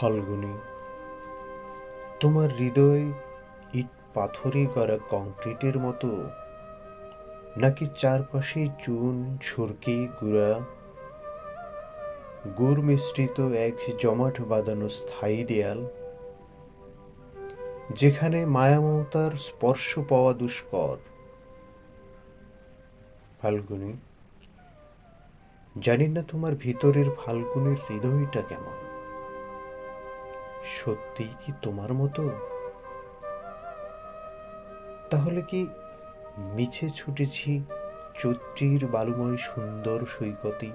ফাল্গুনী, তোমার হৃদয় ইট পাথরে গড়া কংক্রিটের মতো? নাকি চারপাশে চুন ছড়কে গুড়া? গুড় মিশ্রিত এক জমাট বাঁধানো স্থায়ী দেয়াল, যেখানে মায়ামমতার স্পর্শ পাওয়া দুষ্কর। ফাল্গুনী জানি না তোমার ভিতরের ফাল্গুনের হৃদয়টা কেমন? সত্যিই কি তোমার মতো? তাহলে কি মিছে ছুটেছি চৈত্রীর বালুময় সুন্দর সৈকতে?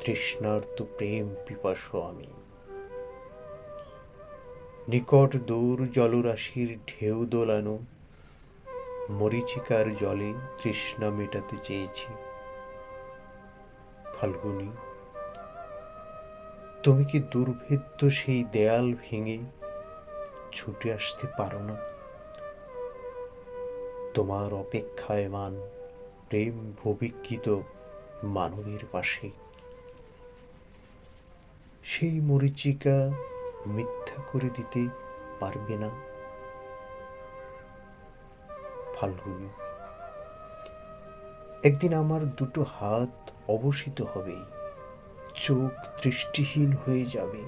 তৃষ্ণার্ত প্রেম পিপাসু আমি। নিকট দূর জলরাশির ঢেউ দোলানো, মরিচিকার জলে তৃষ্ণা মেটাতে চেয়েছি। ফাল্গুনী তুমি কি দুর্ভেদ্য সেই দেয়াল ভেঙে ছুটে আসতে পারো না? তোমার অপেক্ষায় মান প্রেম ভবিক্ষিত মানবের পাশে। সেই মরিচিকা মিথ্যা করে দিতে পারবে না। ফাল্গুনী, একদিন আমার দুটো হাত অবসিত হবে চোখ দৃষ্টিহীন হয়ে যাবে।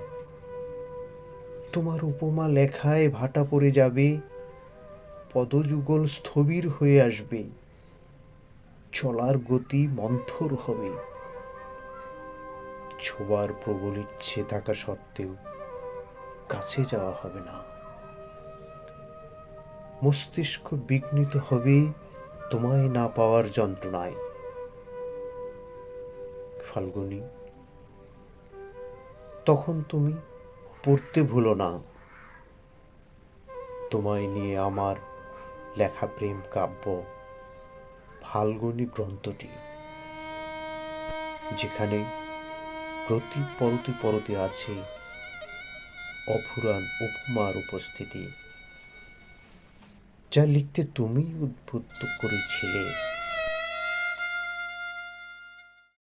তোমার উপমা লেখায় ভাটা পড়ে যাবে, পদযুগল স্থবির হয়ে আসবে, চলার গতি মন্থর হবে। ছোবার প্রবল ইচ্ছে থাকা সত্ত্বেও কাছে যাওয়া হবে না। মস্তিষ্ক বিঘ্নিত হবে তোমায় না পাওয়ার যন্ত্রণায়। ফাল্গুনী তখন তুমি পড়তে ভুলো না। তোমায় নিয়ে আমার লেখা প্রেম কাব্য, ফাল্গুনী গ্রন্থটি, যেখানে প্রতি পরতি পরতে আছে অফুরান উপমার উপস্থিতি, যা লিখতে তুমি উদ্বুদ্ধ করেছিলে।